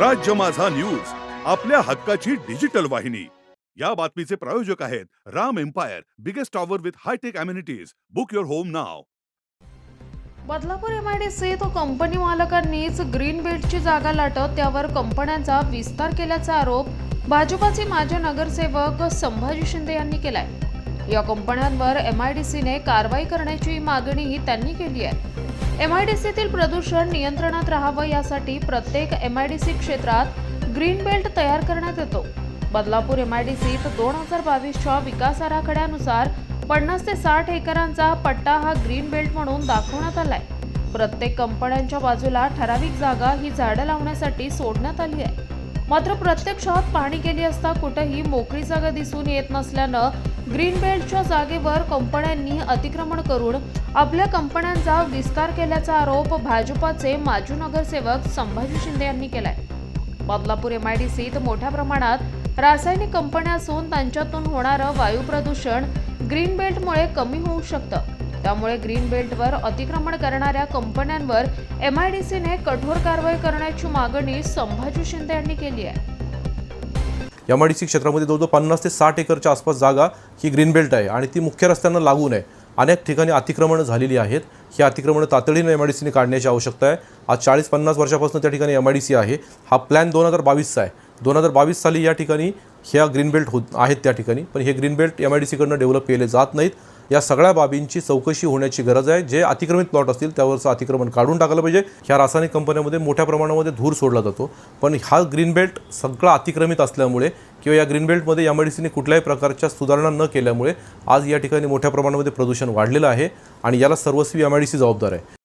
राज्य माझा न्यूज आपल्या हक्काची डिजिटल वाहिनी. या बातमीचे प्रायोजक आहेत Ram Empire biggest tower with hi tech amenities book your home now. Badlapur M I D C तो कंपनी मालकांनीच ग्रीन बेल्टची जागा लाटत त्यावर कंपन्यांचा विस्तार केल्याचा आरोप भाजपाचे माजी नगरसेवक संभाजी शिंदे यांनी केलाय. या कंपन्यांवर एम आय डी सीने कारवाई करण्याची मागणीही त्यांनी केली आहे. एम आय डी सीतील प्रदूषण नियंत्रणात राहावं यासाठी प्रत्येक एम आय डी सी क्षेत्रात ग्रीन बेल्ट तयार करण्यात येतो. बदलापूर एम आय डी सीत दोन हजार बावीसच्या विकास आराखड्यानुसार पन्नास ते साठ एकरांचा पट्टा हा ग्रीन बेल्ट म्हणून दाखवण्यात आलाय. प्रत्येक कंपन्यांच्या बाजूला ठराविक जागा ही झाडं लावण्यासाठी सोडण्यात आली आहे. मात्र प्रत्यक्षात पाहणी केली असता कुठेही मोकळी जागा दिसून येत नसल्यानं ग्रीन बेल्टच्या जागेवर कंपन्यांनी अतिक्रमण करून आपल्या कंपन्यांचा विस्तार केल्याचा आरोप भाजपाचे माजी नगरसेवक संभाजी शिंदे यांनी केलाय. बदलापूर एमआयडीसीत मोठ्या प्रमाणात रासायनिक कंपन्या असून त्यांच्यातून होणारं वायू प्रदूषण ग्रीन बेल्टमुळे कमी होऊ शकतं. त्यामुळे ग्रीन बेल्टवर अतिक्रमण करणाऱ्या कंपन्यांवर एमआयडीसीने कठोर कारवाई करण्याची मागणी संभाजी शिंदे यांनी केली आहे. एम आय डी सी क्षेत्रामध्ये जवळजवळ पन्नास ते साठ एकरच्या आसपास जागा ही ग्रीन बेल्ट आहे आणि ती मुख्य रस्त्यांना लागून आहे अनेक ठिकाणी अतिक्रमणं झालेली आहेत. ही अतिक्रमणं तातडीनं एम आय डी सीने काढण्याची आवश्यकता आहे. आज चाळीस पन्नास वर्षापासून त्या ठिकाणी एम आय डी सी आहे. हा प्लॅन दोन हजार बावीसचा आहे. दोन हजार बावीस साली या ठिकाणी ह्या ग्रीन बेल्ट होत आहेत त्या ठिकाणी. पण हे green belt M I D सीकडनं develop केले जात नाहीत. या सगळ्या बाबींची चौकशी होण्याची गरज आहे. जे अतिक्रमित प्लॉट असतील त्यावरचं अतिक्रमण काढून टाकलं पाहिजे. ह्या रासायनिक कंपन्यामध्ये मोठ्या प्रमाणामध्ये धूर सोडला जातो. पण हा ग्रीन बेल्ट सगळा अतिक्रमित असल्यामुळे किंवा या ग्रीन बेल्टमध्ये एम आय डी सीने कुठल्याही प्रकारच्या सुधारणा न केल्यामुळे आज या ठिकाणी मोठ्या प्रमाणामध्ये प्रदूषण वाढलेलं आहे आणि याला सर्वस्वी एम आय डी सी जबाबदार आहे.